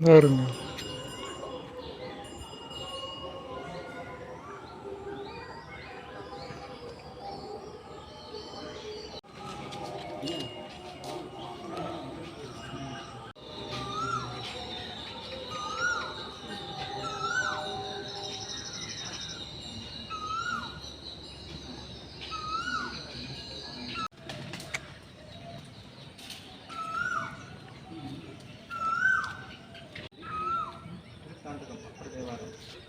Vermiyor.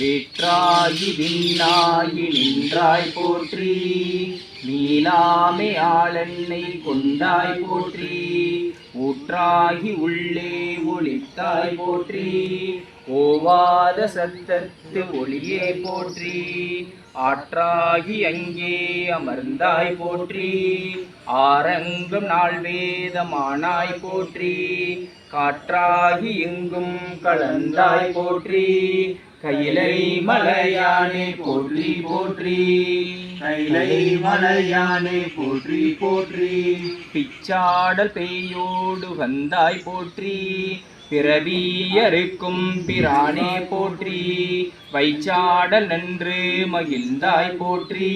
வேற்றாகி விண்ணாகி நின்றாய் போற்றி. நீலாமை ஆளென்னை கொண்டாய் போற்றி. ஊற்றாகி உள்ளே ஒளித்தாய் போற்றி. ஓவாத சத்தத்து ஒளியே போற்றி. ஆற்றாகி அங்கே அமர்ந்தாய் போற்றி. ஆரங்கம் நாள் வேதமானாய் போற்றி. காற்றாகி எங்கும் கலந்தாய் போற்றி. கையிலை மலையானே போற்றி போற்றி. கைலை மலையானே போற்றி போற்றி. பிச்சாடல் பேயோடு வந்தாய் போற்றி. பிறவியருக்கும் பிரானே போற்றி வைச்சாடல் நன்று மகிழ்ந்தாய் போற்றி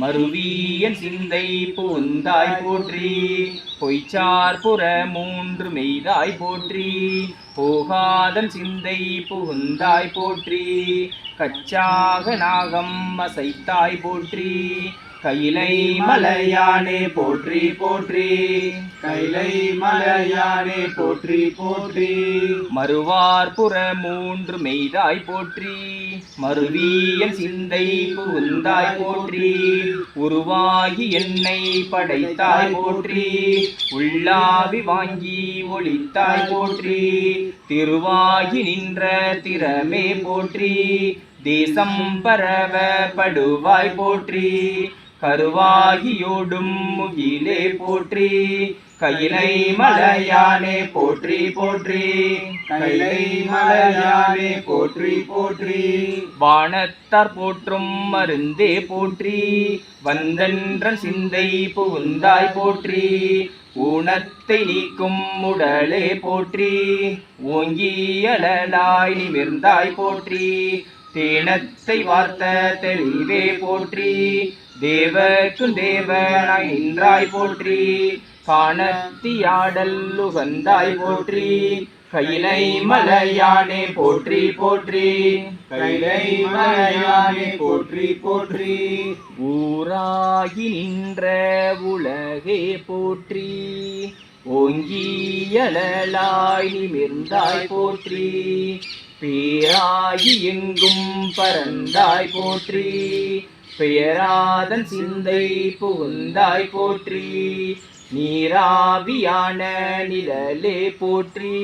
மறுவியன் சிந்தை புகுந்தாய் போற்றி பொய்ச்சார் புற மூன்று மெய்தாய் போற்றி போகாதன் சிந்தை புகுந்தாய் போற்றி கச்சாக நாகம் அசைத்தாய் போற்றி கையிலை மலையானே போற்றி போற்றி. கைலை மலையானே போற்றி போற்றி. மறுவார் புற மூன்று மெய்தாய் போற்றி. மறுவியல் சிந்தை புகுந்தாய் போற்றி. உருவாகி என்னை படைத்தாய் போற்றி. உள்ளாவி வாங்கி ஒளித்தாய் போற்றி. திருவாகி நின்ற திறமே போற்றி. தேசம் பரவ படுவாய் போற்றி. கருவாகியோடும் முகிலே போற்றி கையிலை மலையானே போற்றி போற்றி கைலை மலையானே போற்றி போற்றி. வானத்தார் போற்றும் மருந்தே போற்றி வந்தன்றன் சிந்தை புகுந்தாய் போற்றி ஊனத்தை நீக்கும் உடலே போற்றி ஓங்கியலாய் நிமிர்ந்தாய் போற்றி தேனத்தை வார்த்த தெளிவே போற்றி தேவர்க்கும் தேவனாய் நின்றாய் போற்றி காணத்தியாடல் உகந்தாய் போற்றி கைலை மலையானே போற்றி போற்றி. கைலை மலையானே போற்றி போற்றி. ஊராகி நின்ற உலகே போற்றி. ஓங்கியலாய் நிமிர்ந்தாய் போற்றி. பேராகி எங்கும் பரந்தாய் போற்றி. பெயராதன் சிந்தை புகுந்தாய் போற்றி. நீராவியான நிழலே போற்றி.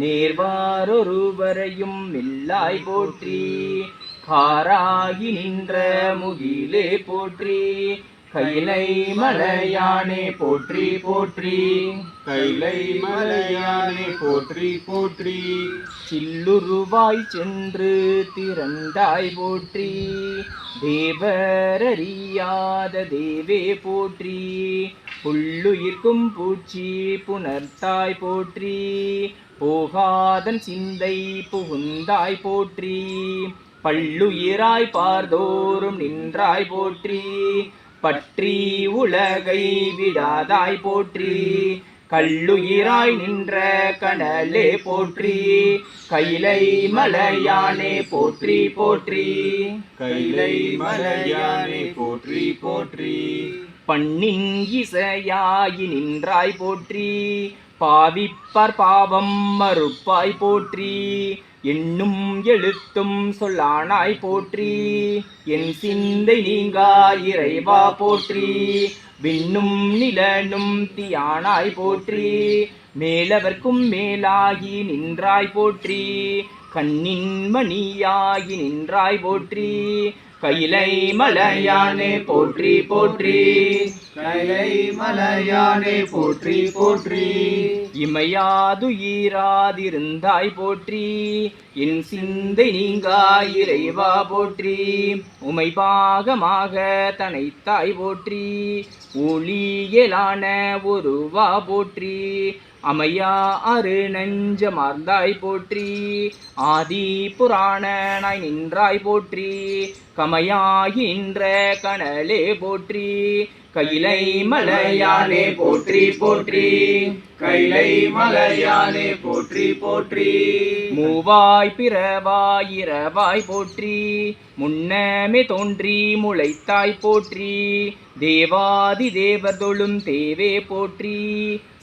நேர்வாரொருவரையும் இல்லாய் போற்றி. காராகி நின்ற முகிலே போற்றி. கைலை மலையானே போற்றி போற்றி. கைலை மலையானே போற்றி போற்றி. சில்லுருவாய் சென்று திறந்தாய் போற்றி. தேவரறியாத தேவே போற்றி. புல்லுயிர்க்கும் பூச்சி புணர்த்தாய் போற்றி. போகாதன் சிந்தை புகுந்தாய் போற்றி. பல்லுயிராய் பார்தோறும் நின்றாய் போற்றி. பற்றி உலகை விடாதாய் போற்றி. கல்லுயிராய் நின்ற கனலே போற்றி. கைலை மலையானே போற்றி போற்றி. கைலை மலையானே போற்றி போற்றி. பண்ணின் இசையாகி நின்றாய் போற்றி. பாவிப்பார் பாவம் மறுப்பாய் போற்றி. எண்ணும் எழுத்தும் சொல்லானாய் போற்றி. என் சிந்தை நீங்கா இறைவா போற்றி. விண்ணும் நிலனும் தியானாய் போற்றி. மேலவர்க்கும் மேலாகி நின்றாய் போற்றி. கண்ணின் மணியாகி நின்றாய் போற்றி. கையிலை மலையானே போற்றி போற்றி. கையிலை மலையானே போற்றி போற்றி. இமையாதுயிராதிருந்தாய் போற்றி. என் சிந்தை நீங்கா இறைவா போற்றி. உமை பாகமாக தனைத்தாய் போற்றி. ஒளியலான ஒருவா போற்றி. அமையா அரு நெஞ்சமார்ந்தாய் போற்றி. ஆதி புராணனாய் நின்றாய் போற்றி. கமையாகின்ற கனலே போற்றி கைலை மலையானே போற்றி போற்றி கைலை மலையானே போற்றி போற்றி. மூவாய் பிறவாய் இரவாய் போற்றி முன்னமே தோன்றி முளைத்தாய் போற்றி. தேவாதி தேவர்தொழும் தேவே போற்றி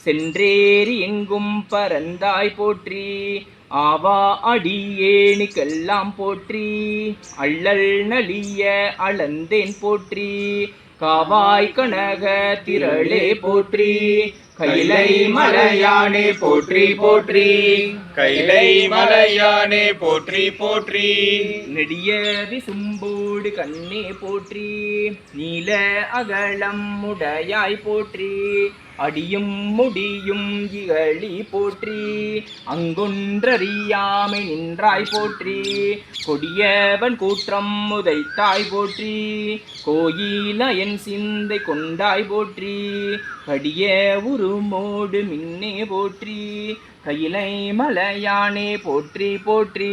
சென்றேறி எங்கும் பரந்தாய் போற்றி ஆவா அடியேனுக்கெல்லாம் போற்றி அள்ளல் நலிய அளந்தேன் போற்றி காவாய் கனக திரளே போற்றி கைலை மலையானே போற்றி போற்றி. கைலை மலையானே போற்றி போற்றி. நெடிய விசும்போடு கண்ணே போற்றி. நீல அகலம் உடையாய் போற்றி. அடியும் முடியும் இகழி போற்றி. அங்கொன்றறியாமை நின்றாய் போற்றி. கொடியவன் கூற்றம் உதைத்தாய் போற்றி. கோயில என் சிந்தை கொண்டாய் போற்றி. கடிய உருமோடு மின்னே போற்றி கையிலை மலையானே போற்றி போற்றி.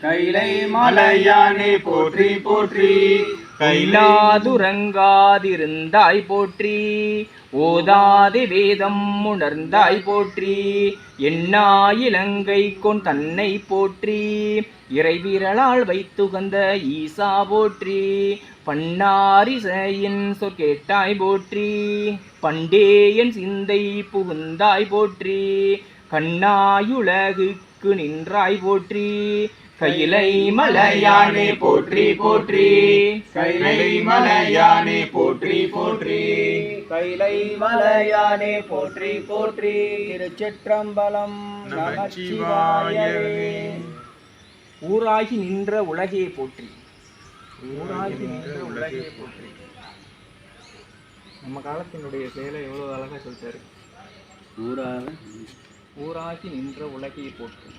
கையிலை மலையானே போற்றி போற்றி. கைலா போற்றி. ஓதாதி வேதம் உணர்ந்தாய் போற்றி. எண்ணா இலங்கை கொண் தன்னை போற்றி. இறைவிரலால் வைத்துகந்த ஈசா போற்றி. பன்னாரிசையின் சொற்கேட்டாய் போற்றி. பண்டேயன் சிந்தை புகுந்தாய் போற்றி. கண்ணாயுலகுக்கு நின்றாய் போற்றி. கையிலை மலையானே போற்றி போற்றி. கைலை மலையானே போற்றி போற்றி. கைலை மலையானே போற்றி போற்றி. திருச்சிற்றம்பலம் நமச்சிவாயவே. ஊராகி நின்ற உலகே போற்றி. ஊராகி நின்ற உலகே போற்றி. நம்ம காலத்தினுடைய செயலை எவ்வளவு அழகா சொல்லிட்டாரு? ஊராக ஊராகி நின்ற உலகே போற்றி.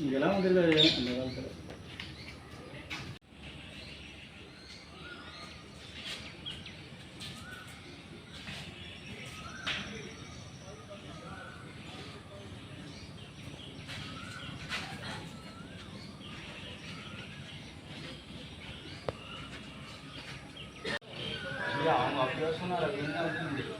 இதெல்லாம் வந்துருக்காது அந்த காலத்தில். 你要送到人家店里。